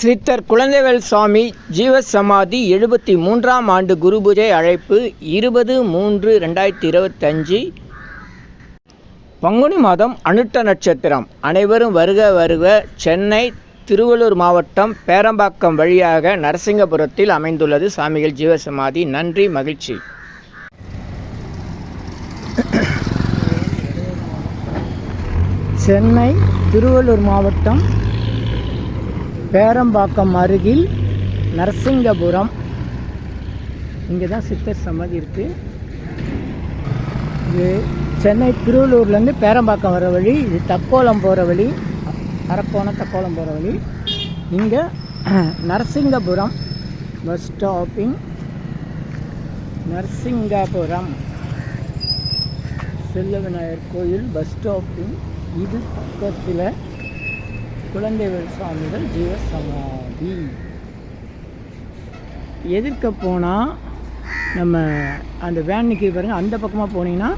சித்தர் குழந்தைவேல் சுவாமி ஜீவசமாதி எழுபத்தி மூன்றாம் ஆண்டு குரு பூஜை அழைப்பு இருபது மூன்று ரெண்டாயிரத்தி இருபத்தஞ்சி. பங்குனி மாதம் அனுட்ட நட்சத்திரம். அனைவரும் வருக வருக சென்னை திருவள்ளூர் மாவட்டம் பேரம்பாக்கம் வழியாக நரசிங்கபுரத்தில் அமைந்துள்ளது சாமிகள் ஜீவசமாதி. நன்றி மகிழ்ச்சி. சென்னை திருவள்ளூர் மாவட்டம் பேரம்பாக்கம் அருகில் நரசிங்கபுரம். இங்கே தான் சித்தர் சமாதி இருக்குது இது சென்னை திருவள்ளூர்லேருந்து பேரம்பாக்கம் வர வழி இது தக்கோலம் போகிற வழி அரக்கோணம் தக்கோலம் போகிற வழி. இங்கே நரசிங்கபுரம் பஸ் ஸ்டாப்பிங். நரசிங்கபுரம். செல்ல விநாயகர் கோயில் பஸ் ஸ்டாப்பிங். இது பக்கத்தில் குழந்தைவேல் சுவாமிகள் ஜீவசமாதி. எதிர்க்க போனால் நம்ம அந்த வேன் நிற்கிது அந்த பக்கமாக போனீங்கன்னா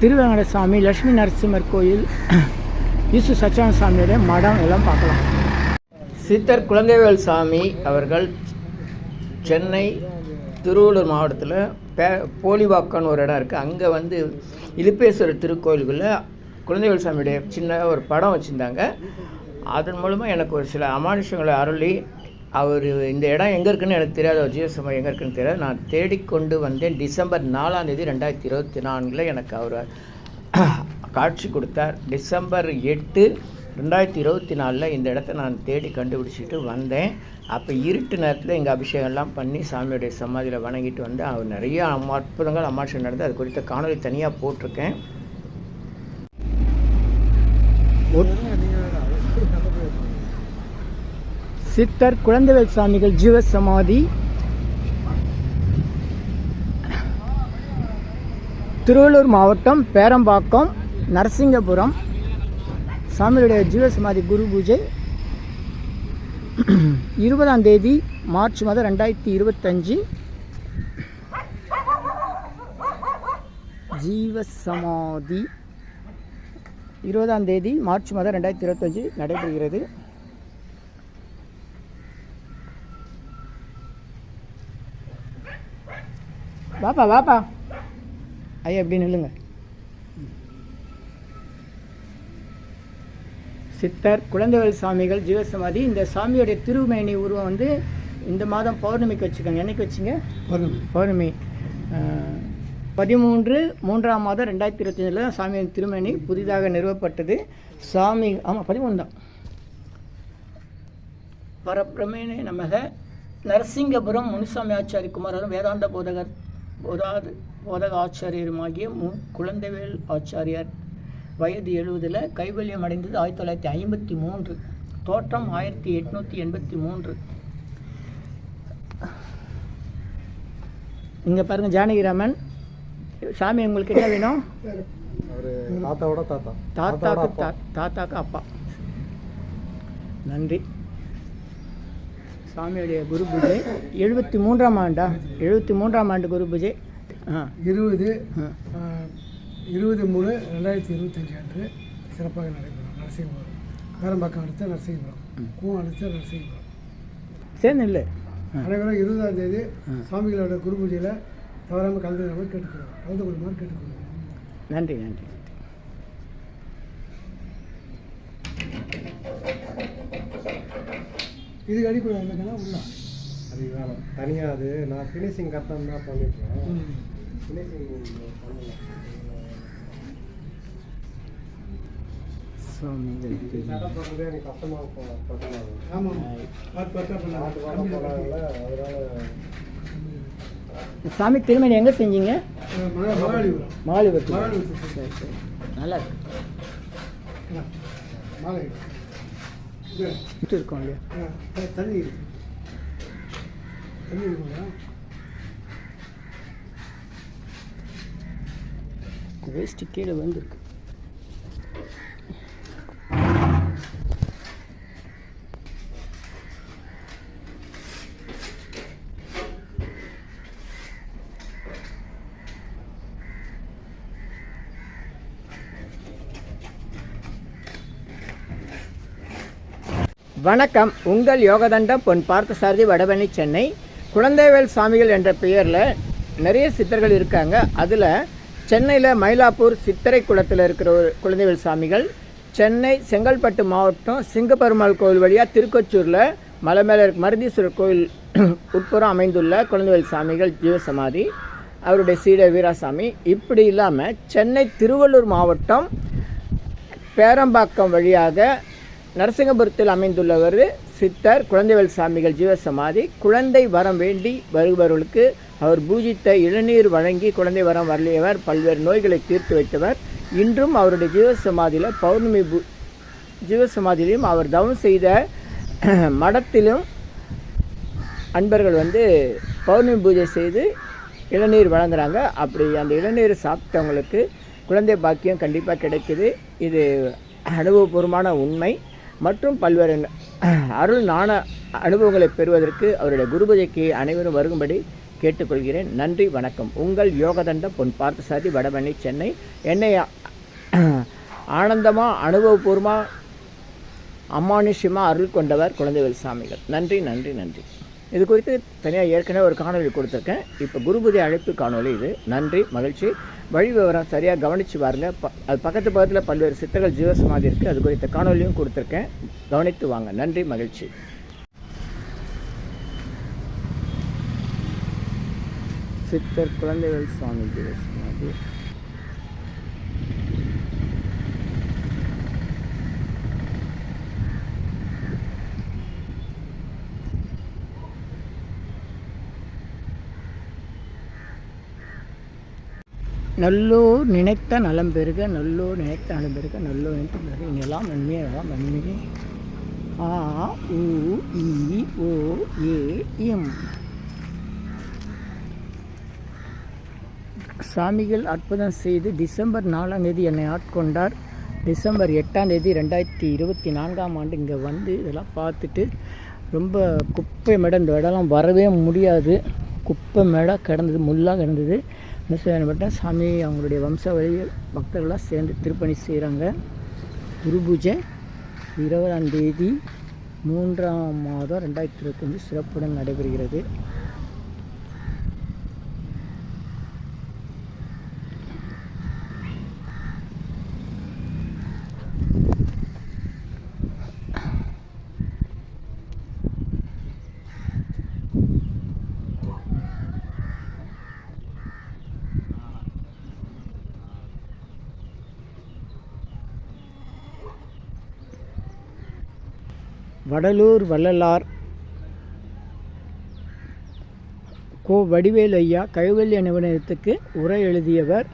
திருவேங்கட சுவாமி லக்ஷ்மி நரசிம்மர் கோயில் ஈசு சச்சான சாமியோடைய மடம் எல்லாம் பார்க்கலாம். சித்தர் குழந்தைவேல் சாமி அவர்கள் சென்னை திருவள்ளூர் மாவட்டத்தில் பே போலிவாக்கன்னு ஒரு இடம் இருக்குது அங்கே வந்து இலுப்பேஸ்வரர் திருக்கோயிலுக்குள்ளே குழந்தைவேல் சாமியுடைய சின்ன ஒரு படம் வச்சுருந்தாங்க. அதன் மூலமாக எனக்கு ஒரு சில அமானுஷங்களை அருளி அவர் இந்த இடம் எங்கே இருக்குன்னு எனக்கு தெரியாது அவர் ஜீவசமயம் எங்கே இருக்குன்னு தெரியாது. நான் தேடிக்கொண்டு வந்தேன் டிசம்பர் நாலாந்தேதி ரெண்டாயிரத்தி இருபத்தி நான்கில் எனக்கு அவர் காட்சி கொடுத்தார். டிசம்பர் எட்டு ரெண்டாயிரத்தி இருபத்தி நாலில் இந்த இடத்த நான் தேடி கண்டுபிடிச்சிட்டு வந்தேன். அப்போ இருட்டு நேரத்தில் எங்கள் அபிஷேகம்லாம் பண்ணி சாமியுடைய சமாதியில் வணங்கிட்டு வந்தேன் அவர் நிறைய அம்மா அற்புதங்கள் அமாட்சம் நடந்து அது குறித்த காணொலி தனியாக போட்டிருக்கேன். சித்தர் குழந்தைவேல் சாமிகள் ஜீவசமாதி திருவள்ளூர் மாவட்டம் பேரம்பாக்கம் நரசிங்கபுரம். சாமியுடைய ஜீவசமாதி குரு பூஜை. இருபதாம் தேதி மார்ச் மாதம் ரெண்டாயிரத்தி இருபத்தஞ்சி. ஜீவசமாதி இருபதாம் தேதி மார்ச் மாதம் ரெண்டாயிரத்தி இருபத்தஞ்சி நடைபெறுகிறது. வாப்பா வாப்பா. ஐயா எப்படி நில்லுங்க. சித்தர் குழந்தைவேல் சாமிகள் ஜீவசமாதி இந்த சாமியோடைய திருமேனி உருவம் வந்து இந்த மாதம் பௌர்ணமிக்கு வச்சுக்கோங்க. என்னைக்கு வச்சிங்க? பௌர்ணமி. அஹ், பதிமூன்று மூன்றாம் மாதம் ரெண்டாயிரத்தி இருபத்தஞ்சில் தான் சாமியின் திருமேனி புதிதாக நிறுவப்பட்டது. சாமி ஆமாம் பதிமூணு தான். பரப்பிரமேனே நமக. நரசிங்கபுரம் முனுசாமி ஆச்சாரி குமாரரும் வேதாந்த போதகர். போதாது போதக ஆச்சாரியருமாகிய மு குழந்தைவேல் ஆச்சாரியார் வயது எழுபதில் கைவல்யம் அடைந்தது ஆயிரத்தி தொள்ளாயிரத்தி ஐம்பத்தி மூன்று. தோற்றம் ஆயிரத்தி எட்நூற்றி எண்பத்தி மூன்று. இங்கே பாருங்கள் ஜானகிராமன். சாமி உங்களுக்கு என்ன வேணும்? தாத்தாவோட தாத்தா. தாத்தாக்கு தாத்தாக்கு அப்பா. நன்றி. சாமியுடைய குரு பூஜை. எழுபத்தி மூன்றாம் ஆண்டா? எழுபத்தி மூன்றாம் ஆண்டு குரு பூஜை. இருபது இருபது மூணு ரெண்டாயிரத்தி இருபத்தஞ்சு அன்று சிறப்பாக நடைபெறும். நரசிங்கபுரம் பேரம்பாக்கம் அடுத்த நரசிங்கபுரம் கூவம் அடுத்த நரசிங்கபுரம் சேர்ந்து இல்லை. அனைவரும் இருபதாம் தேதி சுவாமிகளோட குரு பூஜையில் தவறாமல் கலந்து கேட்டுக்கிறோம் கலந்து கொள்ளுமாறு கேட்டுக்கிறோம் நன்றி நன்றி. இதுக்கு அடிப்படை என்னன்னா உள்ள. அது வேலை தனியாக அது. நான் ஃபினிஷிங் கரெக்டாக தான் பண்ணியிருக்கேன் ஃபினிஷிங் பண்ணல. சுவாமிகள் செட்டப் பண்ணுறதே எனக்கு கஷ்டமாக பண்ணலாம் ஆமாம் பண்ணலாம் அதனால சாமி திருமணி எங்கே செஞ்சீங்க? மகாலிபுரம் சரி சரி. நல்லா இருக்கு. விட்டு இருக்கோம் இல்லையா தண்ணி இருக்கு. தண்ணி இருக்குங்களா? வேஸ்ட்டு கீழே வந்துருக்கு வணக்கம். உங்கள் யோகதண்டம் பொன் பார்த்தசாரதி வடபழனி சென்னை. குழந்தைவேல் சாமிகள் என்ற பெயரில் நிறைய சித்தர்கள் இருக்காங்க. அதில் சென்னையில் மயிலாப்பூர் சித்தரை குளத்தில் இருக்கிற ஒரு குழந்தைவேல் சாமிகள் சென்னை செங்கல்பட்டு மாவட்டம் சிங்கப்பெருமாள் கோவில் வழியாக திருக்கொச்சூரில் மலை மேலே இருக்க மருதீஸ்வரர் கோவில் உட்புறம் அமைந்துள்ள குழந்தைவேல் சாமிகள் ஜீவசமாதி அவருடைய சீடர் வீராசாமி. இப்படி இல்லாமல் சென்னை திருவள்ளூர் மாவட்டம் பேரம்பாக்கம் வழியாக நரசிங்கபுரத்தில் அமைந்துள்ளவர் சித்தர் குழந்தைவேல் சாமிகள் ஜீவசமாதி. குழந்தை வரம் வேண்டி வருபவர்களுக்கு அவர் பூஜித்த இளநீர் வழங்கி குழந்தை வரம் வரலியவர். பல்வேறு நோய்களை தீர்த்து வைத்தவர். இன்றும் அவருடைய ஜீவசமாதியில் பௌர்ணமி பூ ஜீவசமாதியிலும் அவர் தவம் செய்த மடத்திலும் அன்பர்கள் வந்து பௌர்ணமி பூஜை செய்து இளநீர் வழங்குறாங்க. அப்படி அந்த இளநீர் சாப்பிட்டவங்களுக்கு குழந்தை பாக்கியம் கண்டிப்பாக கிடைக்குது. இது அனுபவபூர்வமான உண்மை. மற்றும் பல்வேறு அருள் நாண அனுபவங்களை பெறுவதற்கு அவருடைய குருபூஜைக்கு அனைவரும் வருகும்படி கேட்டுக்கொள்கிறேன். நன்றி வணக்கம். உங்கள் யோகதண்ட பொன் பார்த்தசாதி வடபழனி சென்னை. என்னை ஆனந்தமாக அனுபவபூர்வமாக அமானுஷ்யமாக அருள் கொண்டவர் குழந்தைவேல் சாமிகள். நன்றி நன்றி நன்றி. இது குறித்து தனியாக ஏற்கனவே ஒரு காணொளி கொடுத்துருக்கேன். இப்போ குருபூஜை அழைப்பு காணொளி இது. நன்றி மகிழ்ச்சி. வழி விவரம் சரியாக கவனித்து பாருங்க. ப அது பக்கத்து பக்கத்தில் பல்வேறு சித்தர்கள் ஜீவசமாதி இருக்குது அது குறித்த காணொலியும் கொடுத்துருக்கேன். கவனித்து வாங்க. நன்றி மகிழ்ச்சி. சித்தர் குழந்தைகள் சுவாமி ஜீவசமாதி. நல்லோர் நினைத்த நலம் பெருக நல்லோர் நினைத்த நலம் பெருக நல்லோர் நினைத்த பெருக. இங்கெல்லாம் நன்மையாக எல்லாம் நன்மையே ஆ உ இ ஓ ஏ இம் சாமிகள் அற்புதம் செய்து டிசம்பர் நாலாம் தேதி என்னை ஆட்கொண்டார். டிசம்பர் எட்டாம் தேதி ரெண்டாயிரத்தி இருபத்தி நான்காம் ஆண்டு இங்கே வந்து இதெல்லாம் பார்த்துட்டு ரொம்ப குப்பை மேடம் இந்த இடம்லாம் வரவே முடியாது. குப்பை மேடம் கிடந்தது முள்ளாக கிடந்தது. என்ன சாமி அவங்களுடைய வம்ச வழி பக்தர்களாக சேர்ந்து திருப்பணி செய்கிறாங்க குரு பூஜை இருபதாம் தேதி மூன்றாம் மாதம் ரெண்டாயிரத்தி இருபத்தஞ்சி சிறப்புடன் நடைபெறுகிறது. வடலூர் வள்ளலார் கோ வடிவேல் ஐயா கைவல்ய நிபுணத்துக்கு உரை எழுதியவர்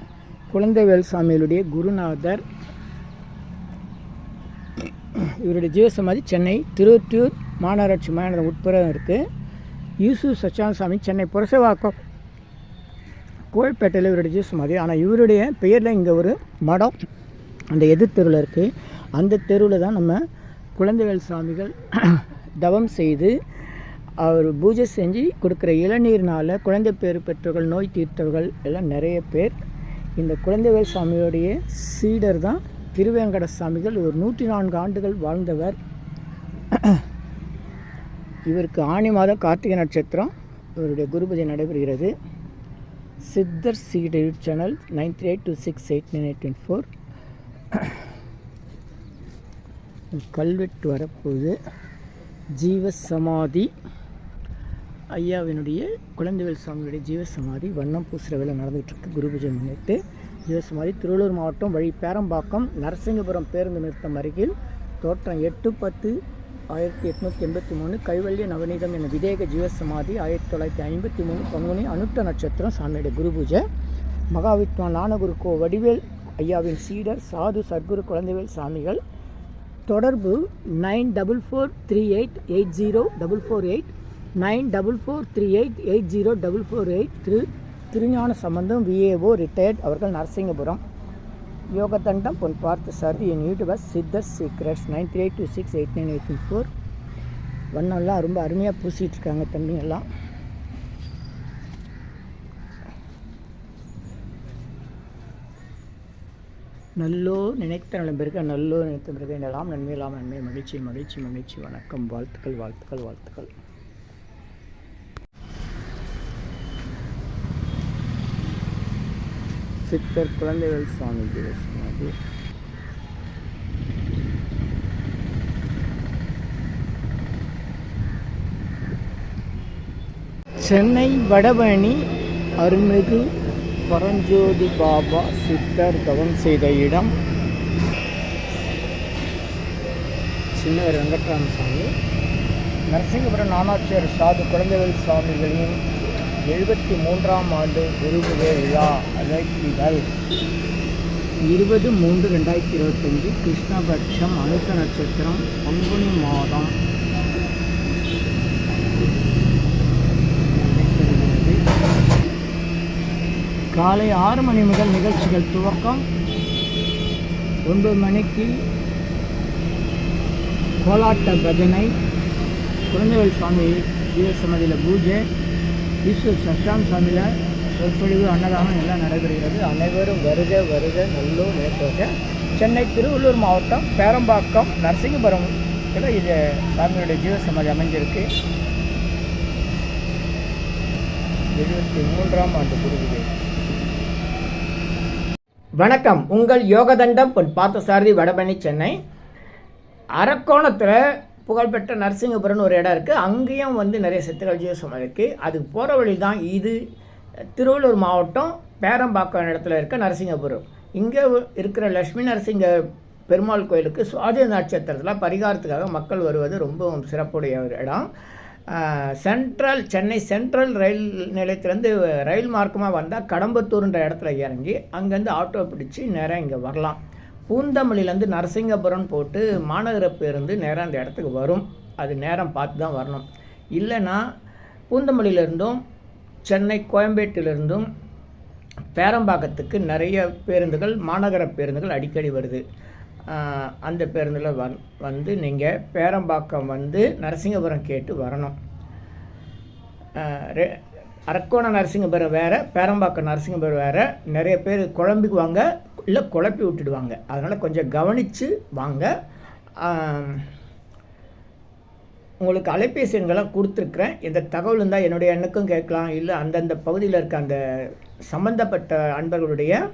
குழந்தைவேல் சாமிகளுடைய குருநாதர். இவருடைய ஜீவசமாதி சென்னை திருவொற்றியூர் மாநகராட்சி மாநகரம் உட்புறம் இருக்குது யூசு சச்சான் சாமி சென்னை புரசவாக்கம் கோவில்பேட்டையில் இவருடைய ஜீவசமாதி. ஆனால் இவருடைய பெயரில் இங்கே ஒரு மடம் அந்த எதிர் தெருவில் இருக்குது அந்த தெருவில் தான் நம்ம குழந்தைகள் சாமிகள் தவம் செய்து அவர் பூஜை செஞ்சு கொடுக்குற இளநீர்னால் குழந்தை பேர் பெற்றவர்கள் நோய் தீர்த்தவர்கள் எல்லாம் நிறைய பேர். இந்த குழந்தைவேல் சாமியோடைய சீடர் தான் திருவேங்கட சாமிகள். ஒரு நூற்றி நான்கு ஆண்டுகள் வாழ்ந்தவர். இவருக்கு ஆணி மாதம் கார்த்திகை நட்சத்திரம். இவருடைய குருபூஜை நடைபெறுகிறது. சித்தர் சீடர் channel nine three eight two six eight nine eight twenty four கல்வெட்டு வரப்போகுது. ஜீவசமாதி. ஐயாவினுடைய குழந்தைவேல் சுவாமியுடைய ஜீவசமாதி வண்ணம் பூசுகிற வேலை நடந்துகிட்ருக்கு. குரு பூஜை முன்னிட்டு ஜீவசமாதி. திருவள்ளூர் மாவட்டம் வழி பேரம்பாக்கம் நரசிங்கபுரம் பேருந்து நிறுத்தம் அருகில் தோற்றம் எட்டு பத்து ஆயிரத்தி எட்நூற்றி எண்பத்தி மூணு கைவல்ய நவநீதம் என விதேக ஜீவசமாதி ஆயிரத்தி தொள்ளாயிரத்தி ஐம்பத்தி மூணு பங்குனி அனுட்ட நட்சத்திரம் சாமியுடைய குரு பூஜை. மகாவித்வான் ஞானகுரு கோ வடிவேல் ஐயாவின் சீடர் சாது சர்க்குரு குழந்தைவேல் சாமிகள். தொடர்பு nine double four three eight eight zero double four eight nine double four three eight eight zero double four eight திரு திருஞான சம்பந்தம் விஏஓ ரிட்டையர்ட் அவர்கள் நரசிங்கபுரம். யோகதண்டம் பொன் பார்த்து சார் என் YouTuber Siddhar secrets nine three eight two six eight nine eight four வண்ணம்லாம் ரொம்ப அருமையாக பூசிகிட்ருக்காங்க இருக்காங்க தம்பிங்கெல்லாம். நல்லோ நினைத்த நலம் நல்லோ நினைத்த பிறகு எல்லாம் நன்மை. மகிழ்ச்சி மகிழ்ச்சி மகிழ்ச்சி. வணக்கம். வாழ்த்துக்கள் வாழ்த்துக்கள் வாழ்த்துக்கள். சித்தர் குழந்தைகள் சுவாமி தேவஸ்வாமி சென்னை வடபழனி அருள்மிகு பரஞ்சோதி பாபா சித்தர் தவம் செய்த இடம் சின்ன வெங்கட்ராம சுவாமி நரசிங்கபுரம் நானாச்சியார் சாது குழந்தைகள் சுவாமிகளின் எழுபத்தி மூன்றாம் ஆண்டு குருவிழா விழா அழைப்பிதழ். இருபது மூன்று ரெண்டாயிரத்தி இருபத்தஞ்சு கிருஷ்ணபட்சம் அனுச நட்சத்திரம் பங்குனி மாதம் காலை ஆறு மணி முதல் நிகழ்ச்சிகள் துவக்கம். ஒன்பது மணிக்கு கோலாட்ட பஜனை. குழந்தைகள் சுவாமி ஜீவசமதியில் பூஜை. ஈஸ்வர் சஷாந்த் சாமியில் சொற்பொழிவு அன்னதானம் எல்லாம் நடைபெறுகிறது. அனைவரும் வருக வருக நல்லூர் நேற்றோக சென்னை திருவள்ளூர் மாவட்டம் பேரம்பாக்கம் நரசிங்கபுரம் இது சாமியுடைய ஜீவசமாதி அமைஞ்சிருக்கு. எழுபத்தி மூன்றாம் ஆண்டு குருவிதை வணக்கம். உங்கள் யோகதண்டம் பொன் பார்த்தசாரதி வடபழனி சென்னை. அரக்கோணத்தில் புகழ்பெற்ற நரசிங்கபுரம்னு ஒரு இடம் இருக்குது அங்கேயும் வந்து நிறைய சித்தர்கள் ஜீவசம் இருக்குது அதுக்கு போகிற வழி தான் இது. திருவள்ளூர் மாவட்டம் பேரம்பாக்கம் இடத்துல இருக்க நரசிங்கபுரம். இங்கே இருக்கிற லக்ஷ்மி நரசிங்க பெருமாள் கோயிலுக்கு சுவாதி நட்சத்திரத்தில் பரிகாரத்துக்காக மக்கள் வருவது ரொம்பவும் சிறப்புடைய ஒரு இடம். சென்ட்ரல் சென்னை சென்ட்ரல் ரயில் நிலையத்திலேருந்து ரயில் மார்க்கமாக வந்தால் கடம்பத்தூர்ன்ற இடத்துல இறங்கி அங்கேருந்து ஆட்டோ பிடிச்சி நேராக இங்கே வரலாம். பூந்தமல்லியிலேருந்து நரசிங்கபுரம் போட்டு மாநகர பேருந்து நேராக அந்த இடத்துக்கு வரும். அது நேரம் பார்த்து தான் வரணும். இல்லைன்னா பூந்தமல்லியிலேருந்தும் சென்னை கோயம்பேட்டிலிருந்தும் பேரம்பாக்கத்துக்கு நிறைய பேருந்துகள் மாநகர பேருந்துகள் அடிக்கடி வருது. அந்த பேருந்தில் வந் வந்து நீங்கள் பேரம்பாக்கம் வந்து நரசிங்கபுரம் கேட்டு வரணும். ரெ- அரக்கோணம் நரசிங்கபுரம் வேறு பேரம்பாக்கம் நரசிங்கபுரம் வேறு நிறைய பேர் குழம்பிக்குவாங்க இல்லை குழப்பி விட்டுடுவாங்க. அதனால் கொஞ்சம் கவனித்து வாங்க. உங்களுக்கு அலைபேசி எண்களாக கொடுத்துருக்குறேன். இந்த தகவல் இருந்தால் என்னுடைய எண்ணுக்கும் கேட்கலாம். இல்லை அந்தந்த பகுதியில் இருக்க அந்த சம்மந்தப்பட்ட அன்பர்களுடைய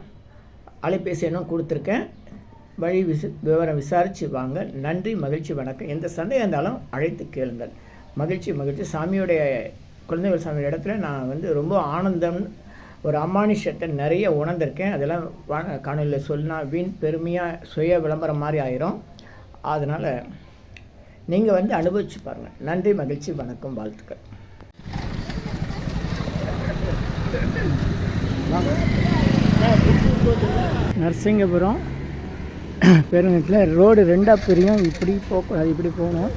அலைபேசி எண்ணும் கொடுத்துருக்கேன். வழி விசு விவரம் விசாரித்து வாங்க. நன்றி மகிழ்ச்சி வணக்கம். எந்த சந்தேகம் இருந்தாலும் அழைத்து கேளுங்கள். மகிழ்ச்சி மகிழ்ச்சி. சாமியுடைய குழந்தைகள் சாமி இடத்துல நான் வந்து ரொம்ப ஆனந்தம் ஒரு அமானுஷத்தை நிறைய உணர்ந்திருக்கேன். அதெல்லாம் வா- காணொலியில் சொன்னா வீண் பெருமையாக சுய விளம்பரம் மாதிரி ஆயிரும். அதனால் நீங்கள் வந்து அனுபவிச்சு பாருங்கள் நன்றி மகிழ்ச்சி வணக்கம் வாழ்த்துக்கள். நரசிங்கபுரம். பேருந்தில் ரோடு ரெண்டாக பிரியும். இப்படி போகக்கூடாது இப்படி போகணும்.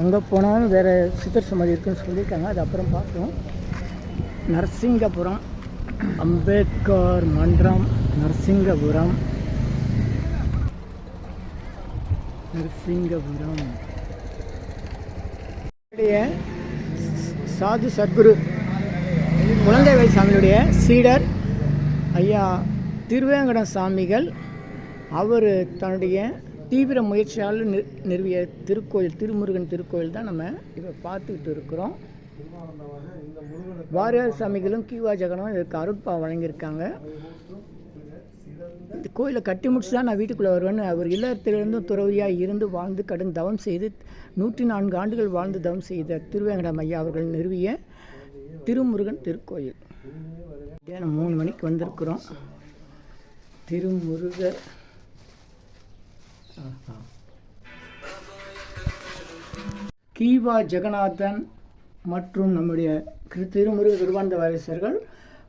அங்கே போனாலும் வேறு சித்தர் சமாதி இருக்குன்னு சொல்லியிருக்காங்க. அது அப்புறம் பார்ப்போம். நரசிங்கபுரம். அம்பேத்கர் மன்றம் நரசிங்கபுரம். நரசிங்கபுரம். என்னுடைய சாது சத்குரு குழந்தைவேல் சாமியுடைய சீடர் ஐயா திருவேங்கடம் சாமிகள் அவர் தன்னுடைய தீவிர முயற்சியால் நிறு நிறுவிய திருக்கோயில் திருமுருகன் திருக்கோயில் தான் நம்ம இப்போ பார்த்துக்கிட்டு இருக்கிறோம். வாரியார் சாமிகளும் கீவா ஜெகனும் இதுக்கு அருட்பா வழங்கியிருக்காங்க. இந்த கோயிலை கட்டி முடிச்சு தான் நான் வீட்டுக்குள்ளே வருவேன்னு அவர் இல்லத்திலிருந்தும் துறவியாக இருந்து வாழ்ந்து கடும் தவம் செய்து நூற்றி நான்கு ஆண்டுகள் வாழ்ந்து தவம் செய்த திருவேங்கடம் ஐயா அவர்கள் நிறுவிய திருமுருகன் திருக்கோயில். ஏன்னா மூணு மணிக்கு வந்திருக்கிறோம். திருமுருகர் கீவா ஜெகநாதன் மற்றும் நம்முடைய கிரு- திருமுருக கிருவாந்த வாரிசர்கள்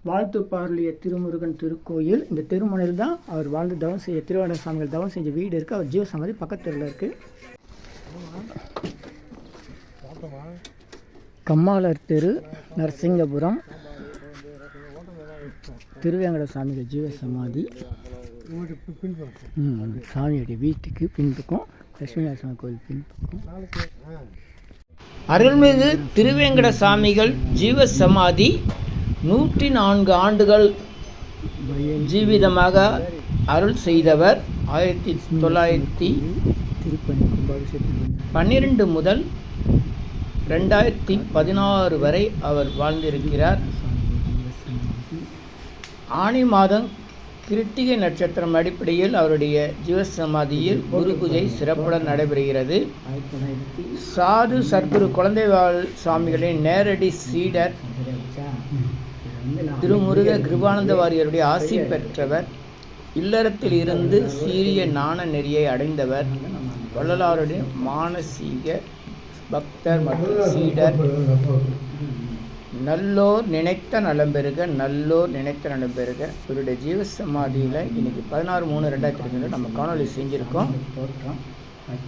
வாழ்த்து பாரலிய திருமுருகன் திருக்கோயில். இந்த திருமணில் தான் அவர் வாழ்ந்து தவம் செய்ய திருவாரூர் சாமிகள் தவம் செஞ்ச வீடு இருக்குது அவர் ஜீவசமாதி பக்கத்தில் இருக்குது கம்மாளர் தெரு நரசிங்கபுரம். திருவேங்கட சாமிகள் ஜீவசமாதி. ம், சாமியுடைய வீட்டுக்கு பின்பக்கம் லட்சுமி நரசிம்ம கோயில் பின்பக்கம். அருள்மிகு திருவேங்கட சாமிகள் ஜீவ சமாதி நூற்றி நான்கு ஆண்டுகள் ஜீவிதமாக அருள் செய்தவர். ஆயிரத்தி தொள்ளாயிரத்தி பன்னிரெண்டு முதல் ரெண்டாயிரத்தி பதினாறு வரை அவர் வாழ்ந்திருக்கிறார். ஆணி மாதம் கிருத்திகை நட்சத்திரம் அடிப்படையில் அவருடைய ஜீவசமாதியில் குரு பூஜை சிறப்புடன் நடைபெறுகிறது. சாது சர்க்குரு குழந்தைவாள் சுவாமிகளின் நேரடி சீடர் திருமுருக கிருபானந்த வாரியருடைய ஆசி பெற்றவர். இல்லறத்தில் இருந்து சீரிய ஞான நெறியை அடைந்தவர். வள்ளலாருடைய மானசீக பக்தர் மற்றும் சீடர். நல்லோர் நினைத்த நலம் பெறுக நல்லோர் நினைத்த நலம் பெறுக. இவருடைய ஜீவ சமாதியில் இன்னைக்கு பதினாறு மூணு ரெண்டாயிரத்தி இருபது நம்ம காணொலி செஞ்சுருக்கோம்.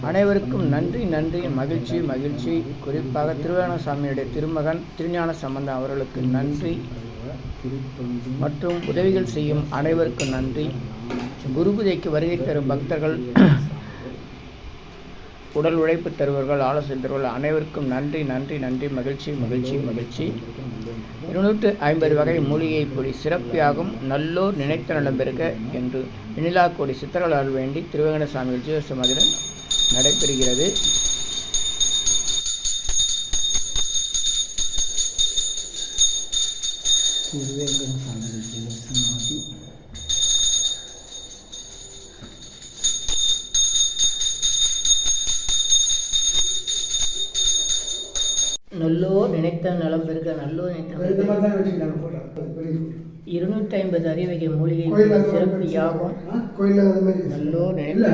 அனைவருக்கும் நன்றி நன்றி மகிழ்ச்சி மகிழ்ச்சி. குறிப்பாக திருவேண சாமியுடைய திருமகன் திருஞான சம்பந்தம் அவர்களுக்கு நன்றி. மற்றும் உதவிகள் செய்யும் அனைவருக்கும் நன்றி. குருபூஜைக்கு வருகை தரும் பக்தர்கள் உடல் உழைப்பு தருவர்கள் ஆலோசனை தருவர்கள் அனைவருக்கும் நன்றி நன்றி நன்றி மகிழ்ச்சி மகிழ்ச்சி மகிழ்ச்சி. இருநூற்று ஐம்பது வகை மூலிகை பொடி சிறப்பியாகும் நல்லோர் நினைத்த நலம் பெருக என்று இனிலா கோடி சித்தர்களால் வேண்டி திருவேங்கட சாமிகள் ஜீவசமாதிடன் நடைபெறுகிறது. திருவேங்கட சாமிகள் நல்லோர் நினைத்த நலம் பெருக நல்லோர் நினைத்த இருநூற்றி ஐம்பது அறிவகை மூலிகை சிறப்பு யாகும். நல்லோர் நினைத்த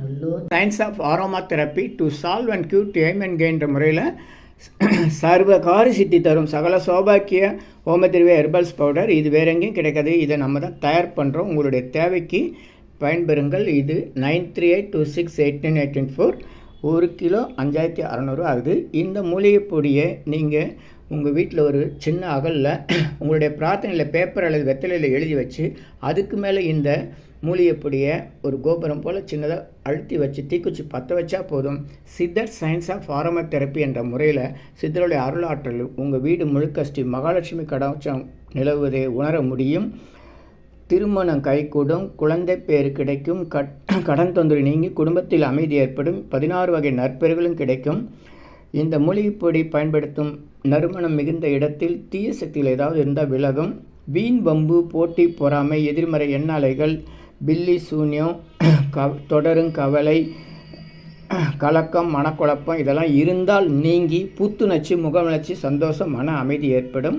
நல்லோர் science of aroma therapy to solve and cure to aim and கெயின்ற முறையில் சர்வகாரி சித்தி தரும் சகல சௌபாக்கிய ஹோமதிருவே ஹெர்பல்ஸ் பவுடர் இது வேற எங்கேயும் கிடைக்காது. இதை நம்ம தான் தயார் பண்ணுறோம் உங்களுடைய தேவைக்கு பயன்பெறுங்கள். இது nine three eight two six eight nine eighteen four. ஒரு கிலோ அஞ்சாயிரத்தி அறநூறு ஆகுது. இந்த மூலிகை பொடியை நீங்கள் உங்கள் வீட்டில் ஒரு சின்ன அகலில் உங்களுடைய பிரார்த்தனையில் பேப்பர் அல்லது வெத்தலையில் எழுதி வச்சு அதுக்கு மேலே இந்த மூலிகைப்பொடியை ஒரு கோபுரம் போல் சின்னதாக அழுத்தி வச்சு தீக்குச்சி பற்ற வச்சா போதும். சித்தர் சயின்ஸ் ஆஃப் ஆரம்ப தெரப்பி என்ற முறையில் சித்தருடைய அருளாற்றல் உங்கள் வீடு முழுக்க ஸ்ரீ மகாலட்சுமி கடாட்சம் நிலவுவதை உணர முடியும். திருமணம் கைகூடும் குழந்தை பேர் கிடைக்கும் கட் கடன் தொந்தரவு நீங்கி குடும்பத்தில் அமைதி ஏற்படும் பதினாறு வகை நற்பெறுகளும் கிடைக்கும். இந்த மூலிகைப் பொடி பயன்படுத்தும் நறுமணம் மிகுந்த இடத்தில் தீய சக்திகள் ஏதாவது இருந்தால் விலகும். வீண் வம்பு போட்டி பொறாமை எதிர்மறை எண்ணாலைகள் பில்லி சூன்யம் க தொடரும் கவலை கலக்கம் மனக்குழப்பம் இதெல்லாம் இருந்தால் நீங்கி புத்துணர்ச்சி முகமலர்ச்சி சந்தோஷம் மன அமைதி ஏற்படும்.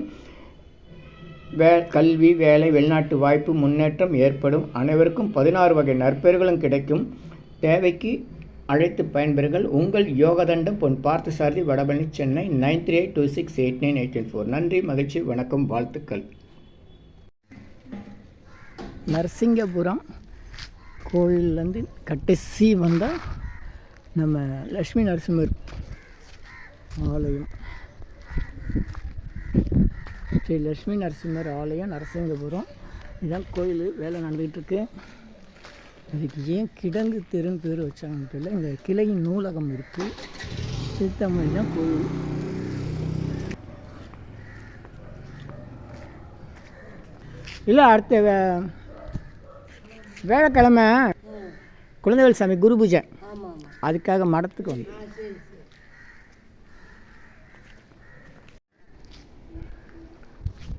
வே கல்வி வேலை வெளிநாட்டு வாய்ப்பு முன்னேற்றம் ஏற்படும். அனைவருக்கும் பதினாறு வகை நற்பெயர்களும் கிடைக்கும். தேவைக்கு அழைத்து பயன்பெறுங்கள். உங்கள் Yogathandam Pon Parthasarathy Vadapalani Chennai nine three eight two six eight nine eight four நன்றி மகிழ்ச்சி வணக்கம் வாழ்த்துக்கள். நரசிங்கபுரம் கோயிலேருந்து கடைசி வந்தால் நம்ம லக்ஷ்மி நரசிம்மர் ஆலயம். ஸ்ரீ லட்சுமி நரசிம்மர் ஆலயம் நரசிங்கபுரம். இதான் கோயில் வேலை நடந்துகிட்டு இருக்கு இதுக்கு ஏன் கிடங்கு தெருன்னு பேர் வச்சாங்கன்னு தெரியல. இந்த கிளையின் நூலகம் இருக்குது சித்தமணி தான் கோயில். இல்லை அடுத்த வே வேலைக்கிழமை குழந்தைகள் சாமி குரு பூஜை. அதுக்காக மடத்துக்கு வந்து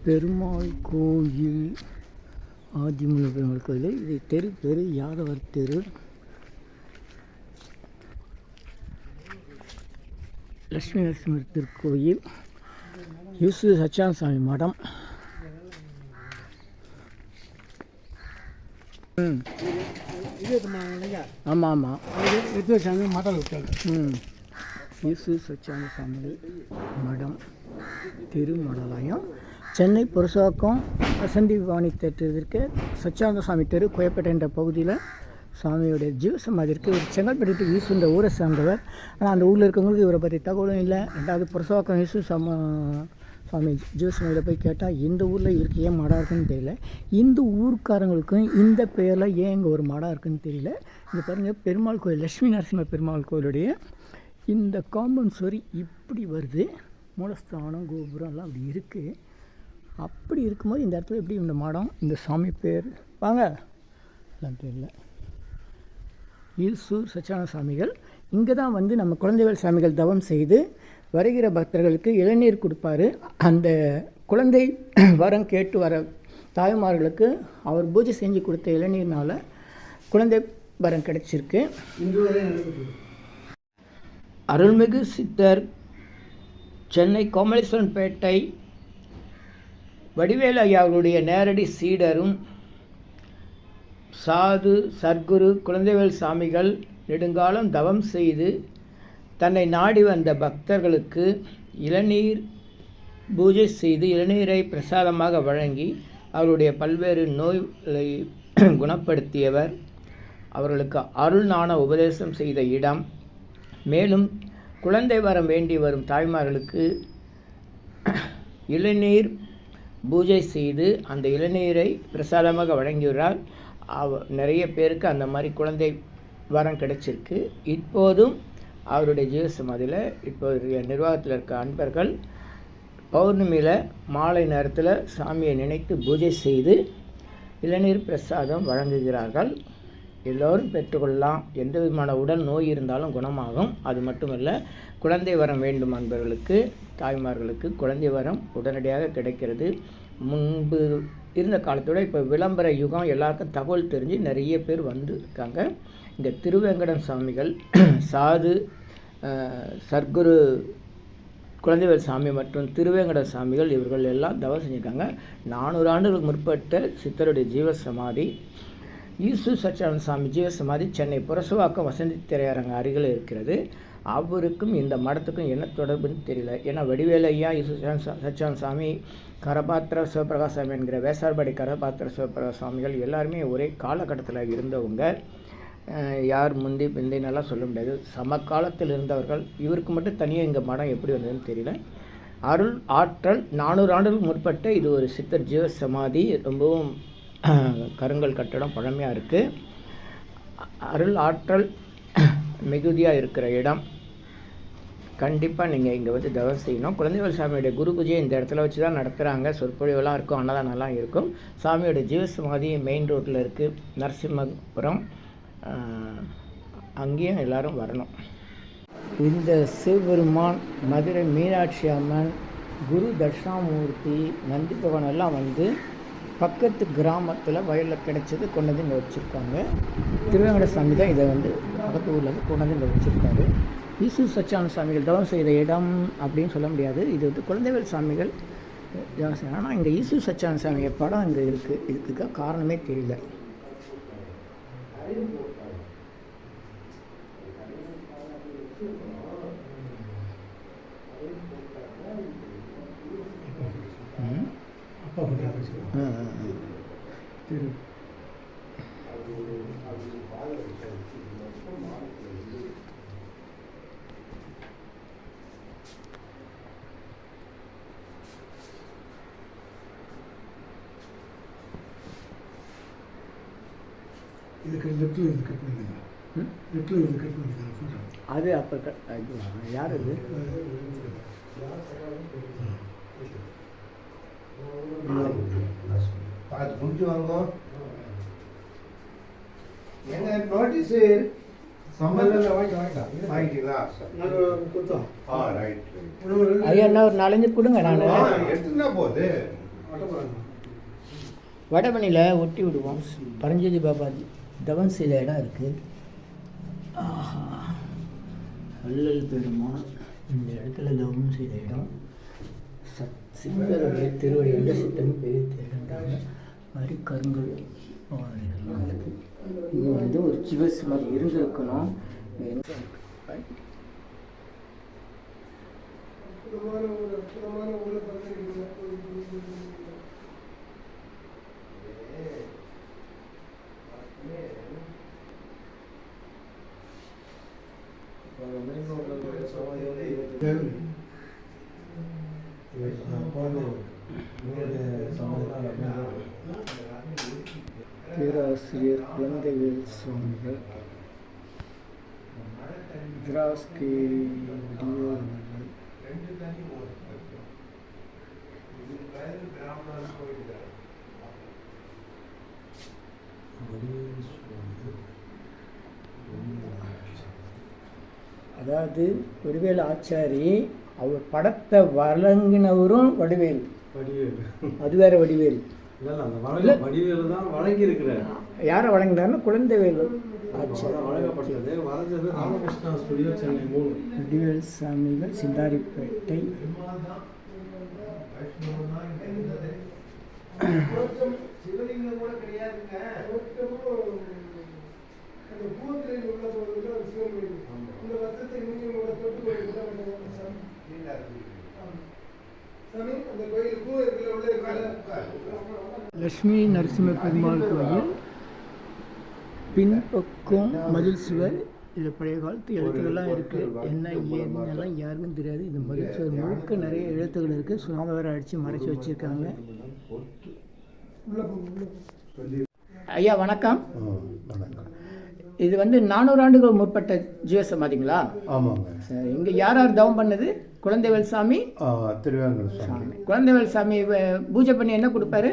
பெருமாள் கோயில் ஆதிமூல பெருமாள் கோயில். இது தெரு பெரு யாதவர் தெரு. லட்சுமி நரசிம்மர் திருக்கோயில். யூசு சச்சானசாமி மடம். ம். ஆமாம். ஆமாம் அது எடுத்து மடம் ம். இயேசு சச்சான மடம். திருமடலாயம். சென்னை புரசவாக்கம் வசந்தி பவானி தேட்டருக்கு சச்சானந்த சாமி தெரு கோயப்பேட்டை என்ற பகுதியில் சாமியோடைய ஜீவசமாதி இருக்குது ஒரு செங்கல்பட்டு ஈசுன்ற ஊரை சார்ந்தவர். ஆனால் அந்த ஊரில் இருக்கவங்களுக்கு இவரை பற்றி தகவலும் இல்லை. ரெண்டாவது புரசவாக்கம் ஈசு சம சுவாமி ஜீவசமாதியில் போய் கேட்டால் இந்த ஊரில் இவருக்கு ஏன் மடம் இருக்குன்னு தெரியல. இந்த ஊர்க்காரங்களுக்கும் இந்த பெயரில் ஏன் இங்கே ஒரு மடம் இருக்குன்னு தெரியல. இங்கே பாருங்கள் பெருமாள் கோயில் லட்சுமி நரசிம்ம பெருமாள் கோயிலுடைய இந்த காம்பவுண்ட் சுவரி இப்படி வருது. மூலஸ்தானம் கோபுரம் எல்லாம் அப்படி இருக்குது அப்படி இருக்கும்போது இந்த இடத்துல எப்படி இந்த மாடம் இந்த சாமி பேர்? வாங்க. எல்லாம் தெரியல. ஈசூர் சச்சான சாமிகள். இங்கே தான் வந்து நம்ம குழந்தைகள் சாமிகள் தவம் செய்து வருகிற பக்தர்களுக்கு இளநீர் கொடுப்பாரு. அந்த குழந்தை வரம் கேட்டு வர தாய்மார்களுக்கு அவர் பூஜை செஞ்சு கொடுத்த இளநீர்னால் குழந்தை வரம் கிடைச்சிருக்கு. அருள்மிகு சித்தர் சென்னை கோமலேஸ்வரன்பேட்டை வடிவேலு ஐயா அவர்களுடைய நேரடி சீடரும் சாது சர்க்குரு குழந்தைவேல் சாமிகள் நெடுங்காலம் தவம் செய்து தன்னை நாடி வந்த பக்தர்களுக்கு இளநீர் பூஜை செய்து இளநீரை பிரசாதமாக வழங்கி அவருடைய பல்வேறு நோய்களை குணப்படுத்தியவர். அவர்களுக்கு அருள்நாண உபதேசம் செய்த இடம். மேலும் குழந்தை வரம் வேண்டி வரும் தாய்மார்களுக்கு இளநீர் பூஜை செய்து அந்த இளநீரை பிரசாதமாக வழங்கியுள்ளார். அவ நிறைய பேருக்கு அந்த மாதிரி குழந்தை வரம் கிடைச்சிருக்கு. இப்போதும் அவருடைய ஜீவசமாதியில் இப்போதைய நிர்வாகத்தில் இருக்க அன்பர்கள் பௌர்ணமியில் மாலை நேரத்தில் சாமியை நினைத்து பூஜை செய்து இளநீர் பிரசாதம் வழங்குகிறார்கள். எல்லோரும் பெற்றுக்கொள்ளலாம். எந்த விதமான உடல் நோய் இருந்தாலும் குணமாகும். அது மட்டுமல்ல குழந்தை வரம் வேண்டும் அன்பர்களுக்கு தாய்மார்களுக்கு குழந்தை வரம் உடனடியாக கிடைக்கிறது. முன்பு இருந்த காலத்தோட இப்போ விளம்பர யுகம் எல்லாருக்கும் தகவல் தெரிஞ்சு நிறைய பேர் வந்து இருக்காங்க இங்கே திருவேங்கடம் சாமிகள் சாது சர்க்குரு குழந்தைவர் சாமி மற்றும் திருவேங்கட சாமிகள் இவர்கள் எல்லாம் தவம் செஞ்சுருக்காங்க. நானூறு ஆண்டுகளுக்கு முற்பட்ட சித்தருடைய ஜீவ சமாதி ஈசு சச்சிதானந்த சாமி ஜீவசமாதி சென்னை புரசுவாக்கம் வசந்தி திரையரங்க அருகில் இருக்கிறது. அவருக்கும் இந்த மடத்துக்கும் என்ன தொடர்புன்னு தெரியல. ஏன்னா வடிவேலு ஐயா ஈசு சச்சிதானந்த சாமி கரபாத்திர சிவபிரகாஷ் சாமி என்கிற வேசார்பாடி கரபாத்திர சிவபிரகாஷ் சுவாமிகள் எல்லாருமே ஒரே காலகட்டத்தில் இருந்தவங்க. யார் முந்தி பிந்தினெல்லாம் சொல்ல முடியாது. சமகாலத்தில் இருந்தவர்கள். இவருக்கு மட்டும் தனியாக இங்கே மடம் எப்படி வந்ததுன்னு தெரியல. அருள் ஆற்றல் நானூறு ஆண்டுகளுக்கு முற்பட்ட இது ஒரு சித்தர் ஜீவ சமாதி ரொம்பவும் கருங்கல் கட்டடம் பழமையாக இருக்குது அருள் ஆற்றல் மிகுதியாக இருக்கிற இடம். கண்டிப்பாக நீங்கள் இங்கே வந்து தவம் செய்யணும். குழந்தைகள் சாமியுடைய குரு பூஜையை இந்த இடத்துல வச்சு தான் நடத்துகிறாங்க சொற்பொழிவெல்லாம் இருக்கும் அன்னதானம்லாம் இருக்கும். சாமியோட ஜீவசமாதி மெயின் ரோட்டில் இருக்குது நரசிம்மபுரம். அங்கேயும் எல்லோரும் வரணும். இந்த சிவபெருமான் மதுரை மீனாட்சி அம்மன் குரு தட்சிணாமூர்த்தி நந்தி பகவான் எல்லாம் வந்து பக்கத்து கிராமத்தில் வயலில் கிடைச்சது கொண்டு இங்கே வச்சுருக்காங்க. திருவேங்கட சாமி தான் இதை வந்து பக்கத்து ஊரில் வந்து கொண்டு இங்கே வச்சுருக்காரு. ஈசு சச்சான சாமிகள் தவம் செய்த இடம் அப்படின்னு சொல்ல முடியாது. இது வந்து குழந்தைவேல் சாமிகள். தவம் ஆனால் இங்கே ஈசு சச்சான சாமிய படம் இங்கே இருக்குது இதுக்கு காரணமே தெரியல ம் அப்பா போட்டு ஆரம்பிச்சு இதுக்கு லெஃப்டில் இது கட் பண்ணுங்க ம்? லெஃப்டில் இது கட் பண்ணுங்க ஃபோட்டோ அது அப்போ க- யார் அது பார்த்து முடிச்சு வாங்க. எங்க நோட்டீஸ் நாலஞ்சு கொடுங்க நான். வடபணியில் ஒட்டி விடுவோம். பரஞ்சோதி பாபாஜி. தவம் செய்த இடம் இருக்குது ஆஹா. வள்ளல் பெருமான் இந்த இடத்துல தவம் செய்த இடம். சத் சித்தருடைய திருவடி எந்த சித்தன் பெரிய தேடுன்றாங்க மாதிரி கருங்கல் இதெல்லாம் இருக்குது இது வந்து ஒரு சிவசுமதி இருந்திருக்கணும். என்ன- அற்புதமான ஒரு அற்புதமான ஊரில் பிறந்திருக்கீங்க தேவை பேராசிரியர் குழந்தைவேல் சுவாமிகள் திராஸ்கே வடிவேல் அதாவது ஒருவேளை ஆச்சாரி அவர் படத்தை வழங்கினவரும் வடிவேல். வடிவேலு. அது வேற வடிவேல். இல்ல இல்ல அந்த வழங்க வடிவேலு தான் வழங்கி இருக்கிறார் யாரை வழங்கினாருன்னா குழந்தைவேலு. வடிவேல் சாமிகள் சிந்தாரிப்பேட்டை. சிவலிங்கம் லட்சுமி நரசிம்ம பெருமாள் கோயில் பின்பக்கம் மதில் சுவர் இதில் பழைய காலத்து எழுத்துக்கள்லாம் இருக்குது என்ன ஏதுன்னு எல்லாம் யாருக்கும் தெரியாது. இந்த மதில் சுவர் முழுக்க நிறைய எழுத்துக்கள் இருக்குது சுனாம வேறு அடித்து மறைச்சி வச்சுருக்காங்க. ஐயா வணக்கம். இது வந்து நானூறு ஆண்டுகள் முற்பட்ட ஜீவசமாதிங்களா? ஆமாங்க. சரி இங்கே யார் யார் தவம் பண்ணது? குழந்தைவேல் சாமி. ஆ, திருவேங்கட சுவாமி குழந்தைவேல் சாமி பூஜை பண்ணி என்ன கொடுப்பாரு?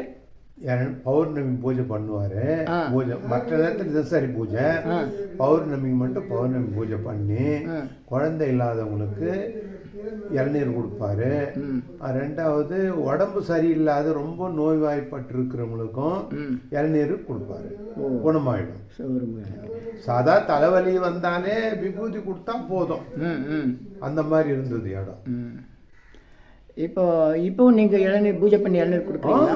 பௌர்ணமி பூஜை பண்ணுவாரு. பூஜை மற்ற நேரத்தில் தினசரி பூஜை. ஆ. பௌர்ணமிக்கு மட்டும் பௌர்ணமி பூஜை பண்ணி. குழந்தை இல்லாதவங்களுக்கு இளநீர் கொடுப்பாரு. ரெண்டாவது உடம்பு சரியில்லாத ரொம்ப நோய்வாய்ப்பட்டிருக்கிறவங்களுக்கும் இளநீர் கொடுப்பாரு. குணமாயிடும். சாதா தலைவலி வந்தாலே விபூதி கொடுத்தா போதும். அந்த மாதிரி இருந்தது இடம். இப்போ இப்போ நீங்கள் இளநீர் பூஜை பண்ணி இளநீர் கொடுக்குறீங்களா?